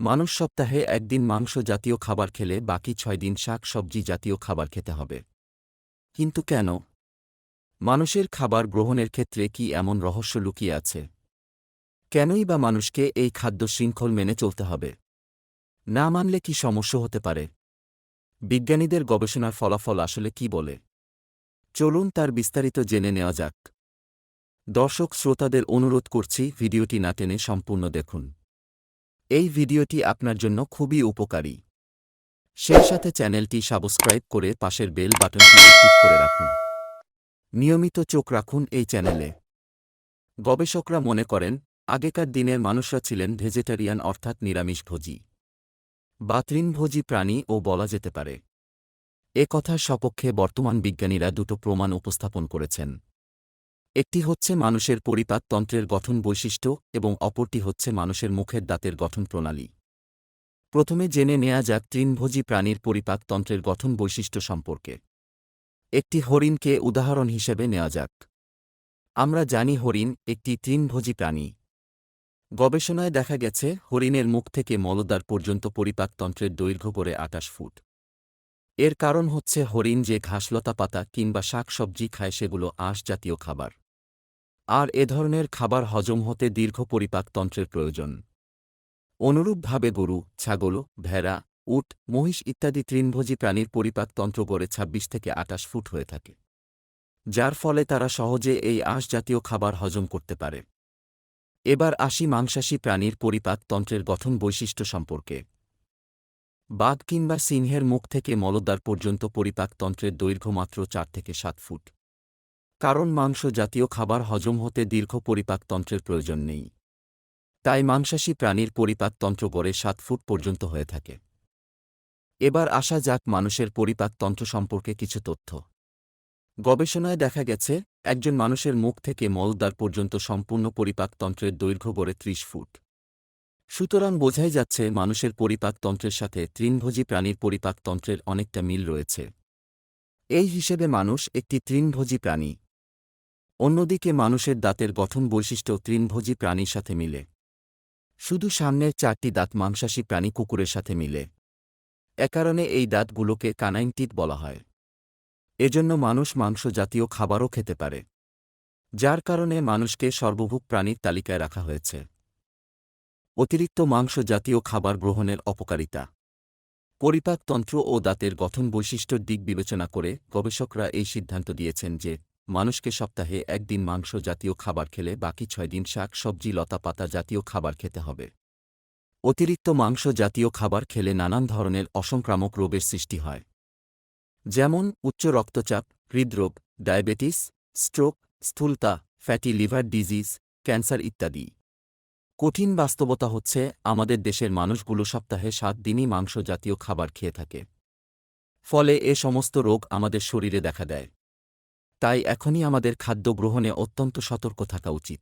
মানুষ সপ্তাহে একদিন মাংস জাতীয় খাবার খেলে বাকি ছয় দিন শাক সবজি জাতীয় খাবার খেতে হবে। কিন্তু কেন? মানুষের খাবার গ্রহণের ক্ষেত্রে কি এমন রহস্য লুকিয়ে আছে? কেনই বা মানুষকে এই খাদ্য শৃঙ্খল মেনে চলতে হবে? না মানলে কি সমস্যা হতে পারে? বিজ্ঞানীদের গবেষণার ফলাফল আসলে কি বলে? চলুন তার বিস্তারিত জেনে নেওয়া যাক। দর্শক শ্রোতাদের অনুরোধ করছি ভিডিওটি না টেনে সম্পূর্ণ দেখুন। এই ভিডিওটি আপনার জন্য খুবই উপকারী। সেই সাথে চ্যানেলটি সাবস্ক্রাইব করে পাশের বেল বাটনটি ক্লিক করে রাখুন। নিয়মিত চোখ রাখুন এই চ্যানেলে। গবেষকরা মনে করেন, আগেকার দিনের মানুষরা ছিলেন ভেজিটেরিয়ান অর্থাৎ নিরামিষভোজী বা তৃণভোজী প্রাণী ও বলা যেতে পারে। এ কথার সপক্ষে বর্তমান বিজ্ঞানীরা দুটো প্রমাণ উপস্থাপন করেছেন। একটি হচ্ছে মানুষের পরিপাকতন্ত্রের গঠন বৈশিষ্ট্য এবং অপরটি হচ্ছে মানুষের মুখের দাঁতের গঠন প্রণালী। প্রথমে জেনে নেয়া যাক তৃণভোজী প্রাণীর পরিপাকতন্ত্রের গঠন বৈশিষ্ট্য সম্পর্কে। একটি হরিণকে উদাহরণ হিসেবে নেওয়া যাক। আমরা জানি হরিণ একটি তৃণভোজী প্রাণী। গবেষণায় দেখা গেছে, হরিণের মুখ থেকে মলদ্বার পর্যন্ত পরিপাকতন্ত্রের দৈর্ঘ্য করে আটাশ ফুট। এর কারণ হচ্ছে হরিণ যে ঘাসলতা পাতা কিংবা শাকসবজি খায় সেগুলো আঁশ জাতীয় খাবার। আর এ ধরনের খাবার হজম হতে দীর্ঘ পরিপাকতন্ত্রের প্রয়োজন। অনুরূপভাবে গরু, ছাগল, ভেড়া, উট, মহিষ ইত্যাদি তৃণভোজী প্রাণীর পরিপাকতন্ত্র গড়ে ২৬ থেকে আটাশ ফুট হয়ে থাকে, যার ফলে তারা সহজে এই আঁশ জাতীয় খাবার হজম করতে পারে। এবার আসি মাংসাশী প্রাণীর পরিপাকতন্ত্রের গঠন বৈশিষ্ট্য সম্পর্কে। বাঘ কিংবা সিংহের মুখ থেকে মলদ্বার পর্যন্ত পরিপাকতন্ত্রের দৈর্ঘ্য মাত্র চার থেকে সাত ফুট। কারণ মাংস জাতীয় খাবার হজম হতে দীর্ঘ পরিপাকতন্ত্রের প্রয়োজন নেই। তাই মাংসাশী প্রাণীর পরিপাকতন্ত্র গড়ে সাত ফুট পর্যন্ত হয়ে থাকে। এবার আসা যাক মানুষের পরিপাকতন্ত্র সম্পর্কে কিছু তথ্য। গবেষণায় দেখা গেছে, একজন মানুষের মুখ থেকে মলদ্বার পর্যন্ত সম্পূর্ণ পরিপাকতন্ত্রের দৈর্ঘ্য গড়ে ত্রিশ ফুট। সুতরাং বোঝাই যাচ্ছে মানুষের পরিপাকতন্ত্রের সাথে তৃণভোজী প্রাণীর পরিপাকতন্ত্রের অনেকটা মিল রয়েছে। এই হিসেবে মানুষ একটি তৃণভোজী প্রাণী। অন্যদিকে মানুষের দাঁতের গঠন বৈশিষ্ট্য তৃণভোজী প্রাণীর সাথে মিলে। শুধু সামনের চারটি দাঁত মাংসাশী প্রাণী কুকুরের সাথে মিলে। এ কারণে এই দাঁতগুলোকে কানাইন টিথ বলা হয়। এজন্য মানুষ মাংস জাতীয় খাবারও খেতে পারে। যার কারণে মানুষকে সর্বভূক প্রাণীর তালিকায় রাখা হয়েছে। অতিরিক্ত মাংস জাতীয় খাবার গ্রহণের অপকারিতা। পরিপাকতন্ত্র ও দাঁতের গঠন বৈশিষ্ট্যর দিক বিবেচনা করে গবেষকরা এই সিদ্ধান্ত দিয়েছেন যে মানুষকে সপ্তাহে একদিন মাংস জাতীয় খাবার খেলে বাকি ছয় দিন শাক, সবজি, লতা পাতা জাতীয় খাবার খেতে হবে। অতিরিক্ত মাংস জাতীয় খাবার খেলে নানান ধরনের অসংক্রামক রোগের সৃষ্টি হয়। যেমন উচ্চ রক্তচাপ, হৃদরোগ, ডায়াবেটিস, স্ট্রোক, স্থূলতা, ফ্যাটি লিভার ডিজিজ, ক্যান্সার ইত্যাদি। কঠিন বাস্তবতা হচ্ছে আমাদের দেশের মানুষগুলো সপ্তাহে সাত দিনই মাংস জাতীয় খাবার খেয়ে থাকে। ফলে এ সমস্ত রোগ আমাদের শরীরে দেখা দেয়। তাই এখনই আমাদের খাদ্য গ্রহণে অত্যন্ত সতর্ক থাকা উচিত।